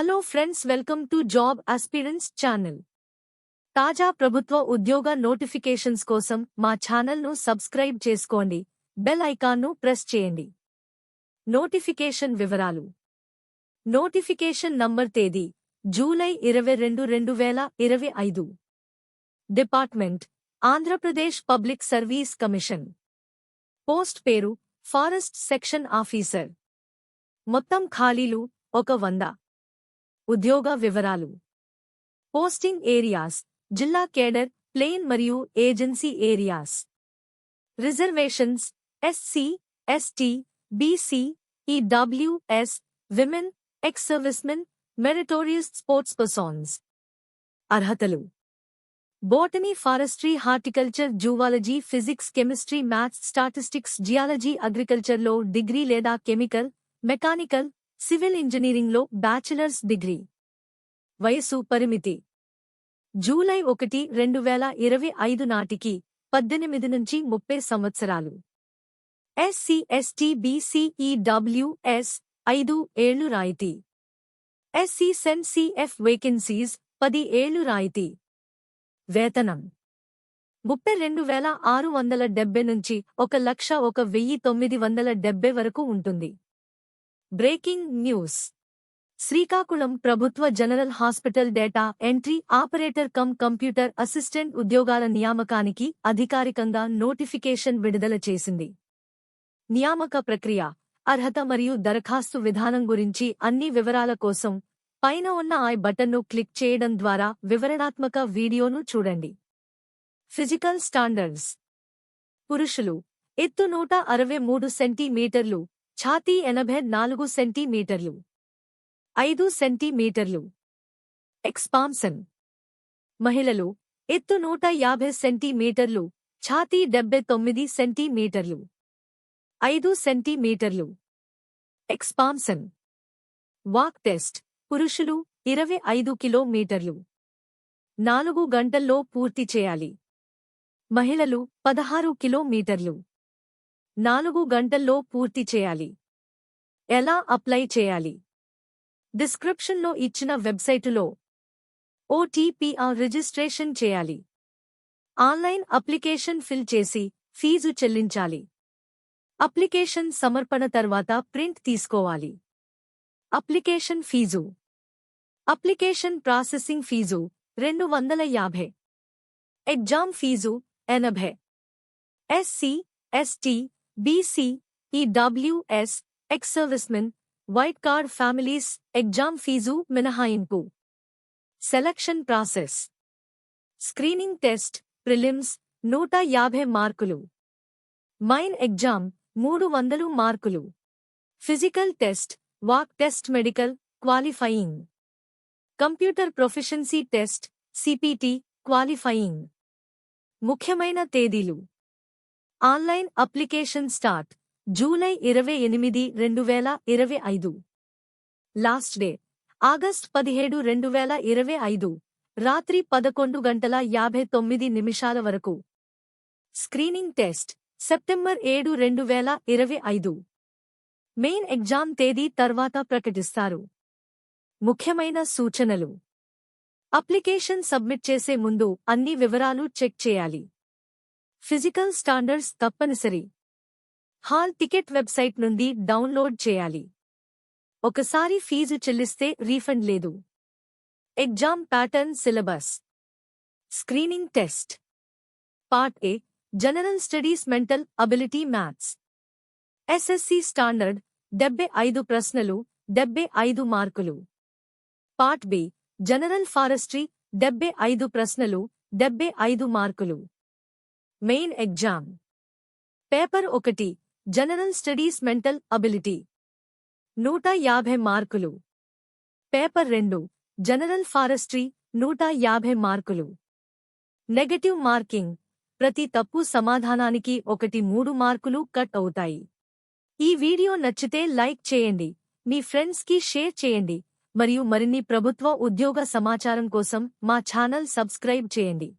Hello friends welcome to job aspirants channel తాజా ప్రభుత్వ ఉద్యోగ నోటిఫికేషన్స్ కోసం మా ఛానల్ను సబ్స్క్రైబ్ చేసుకోండి బెల్ ఐకాన్ను ప్రెస్ చేయండి నోటిఫికేషన్ వివరాలు నోటిఫికేషన్ నంబర్ తేదీ జూలై ఇరవై రెండు రెండు వేల ఇరవై ఐదు department Andhra Pradesh public service commission post పేరు ఫారెస్ట్ సెక్షన్ ఆఫీసర్ మొత్తం ఖాళీలు ఒక వంద ఉద్యోగ వివరాలు. పోస్టింగ్ ఏరియాస్ జిల్లా కేడర్ ప్లేన్ మరియు agency areas. Reservations SC ST BC EWS women ex servicemen meritorious sports persons అర్హతలు. Botany forestry horticulture zoology physics chemistry maths statistics geology అగ్రికల్చర్లో degree లేదా కెమికల్ మెకానికల్ సివిల్ ఇంజనీరింగ్లో బ్యాచిలర్స్ డిగ్రీ. వయసు పరిమితి. July ఒకటి రెండు వేల ఇరవై ఐదు నాటికి పద్దెనిమిది నుంచి ముప్పై సంవత్సరాలు. ఎస్సీ ఎస్టీ బీసీఈడబ్ల్యూఎస్ ఐదు ఏళ్ళు రాయితీ. ఎస్సీ సెన్సీఎఫ్ వేకెన్సీస్ పది ఏళ్ళు రాయితీ. వేతనం. ముప్పై రెండు వేల ఆరు వందల డెబ్బై నుంచి ఒక లక్ష ఒక వెయ్యి తొమ్మిది వందల డెబ్బై వరకు ఉంటుంది. Breaking news. శ్రీకాకుళం ప్రభుత్వ general hospital data entry operator cum computer assistant ఉద్యోగాల నియామకానికి అధికారికంగా నోటిఫికేషన్ విడుదల చేసింది. నియామక ప్రక్రియ అర్హత మరియు దరఖాస్తు విధానం గురించి అన్ని వివరాల కోసం పైన ఉన్న ఐ బటన్ను క్లిక్ చేయడం ద్వారా వివరణాత్మక వీడియోను చూడండి. Physical standards. పురుషులు ఎత్తు నూట అరవై మూడు సెంటీమీటర్లు ఛాతీ ఎనభై నాలుగు సెంటీమీటర్లు. ఐదు సెంటీమీటర్లు. ఎక్స్పాన్సన్ మహిళలు ఎత్తు నూట యాభై సెంటీమీటర్లు ఛాతీ డెబ్బై తొమ్మిది సెంటీమీటర్లు. ఐదు సెంటీమీటర్లు. ఎక్స్పాన్సన్ వాక్ టెస్ట్ పురుషులు ఇరవై ఐదు కిలోమీటర్లు. నాలుగు గంటల్లో పూర్తి చేయాలి. మహిళలు పదహారు కిలోమీటర్లు. నాలుగు గంటల్లో పూర్తి చేయాలి. ఎలా అప్లై చేయాలి? డిస్క్రిప్షన్లో ఇచ్చిన వెబ్సైటులో ఓటీపీఆర్ రిజిస్ట్రేషన్ చేయాలి. ఆన్లైన్ అప్లికేషన్ ఫిల్ చేసి ఫీజు చెల్లించాలి. అప్లికేషన్ సమర్పణ తర్వాత ప్రింట్ తీసుకోవాలి. Application fee. Application processing fee రెండు వందల యాభై. ఎగ్జామ్ ఫీజు ఎనభై. SC ST BC EWS ex servicemen white card families exam fee మినహాయింపు. Selection process screening test prelims నూట యాభై మార్కులు. మైన్ ఎగ్జామ్ మూడు వందలు మార్కులు. Physical test walk test medical qualifying computer proficiency test CPT qualifying ముఖ్యమైన తేదీలు ఆన్లైన్ అప్లికేషన్ స్టార్ట్ జూలై ఇరవై ఎనిమిది రెండు వేల ఇరవై ఐదు. లాస్ట్ డే ఆగస్ట్ పదిహేడు రెండు వేల ఇరవై ఐదు రాత్రి పదకొండు గంటల యాభై తొమ్మిది నిమిషాల వరకు. స్క్రీనింగ్ టెస్ట్ సెప్టెంబర్ ఏడు రెండు వేల ఇరవై ఐదు. మెయిన్ ఎగ్జామ్ తేదీ తర్వాత ప్రకటిస్తారు. ముఖ్యమైన సూచనలు. అప్లికేషన్ సబ్మిట్ చేసే ముందు అన్ని వివరాలు చెక్ చేయాలి. ఫిజికల్ స్టాండర్డ్స్ తప్పనిసరి. హాల్ టికెట్ వెబ్సైట్ నుండి డౌన్లోడ్ చేయాలి. ఒకసారి ఫీజు చెల్లిస్తే రీఫండ్ లేదు. Exam pattern syllabus. Screening test. Part A general studies mental ability maths. SSC standard డెబ్బై ఐదు ప్రశ్నలు డెబ్బై ఐదు మార్కులు. పార్ట్ బి జనరల్ ఫారెస్ట్రీ డెబ్బై ఐదు ప్రశ్నలు డెబ్బై ఐదు మార్కులు. Main exam. పేపర్ ఒకటి జనరల్ స్టడీస్ మెంటల్ అబిలిటీ. నూట యాభై మార్కులు. పేపర్ రెండు. జనరల్ ఫారెస్ట్రీ నూట యాభై మార్కులు. Negative marking. ప్రతి తప్పు సమాధానానికి ఒకటి మూడు మార్కులు కట్ అవుతాయి. ఈ వీడియో నచ్చితే లైక్ చేయండి. మీ ఫ్రెండ్స్కి షేర్ చేయండి. మరియు మరిన్ని ప్రభుత్వ ఉద్యోగ సమాచారం కోసం మా ఛానల్ సబ్స్క్రైబ్ చేయండి.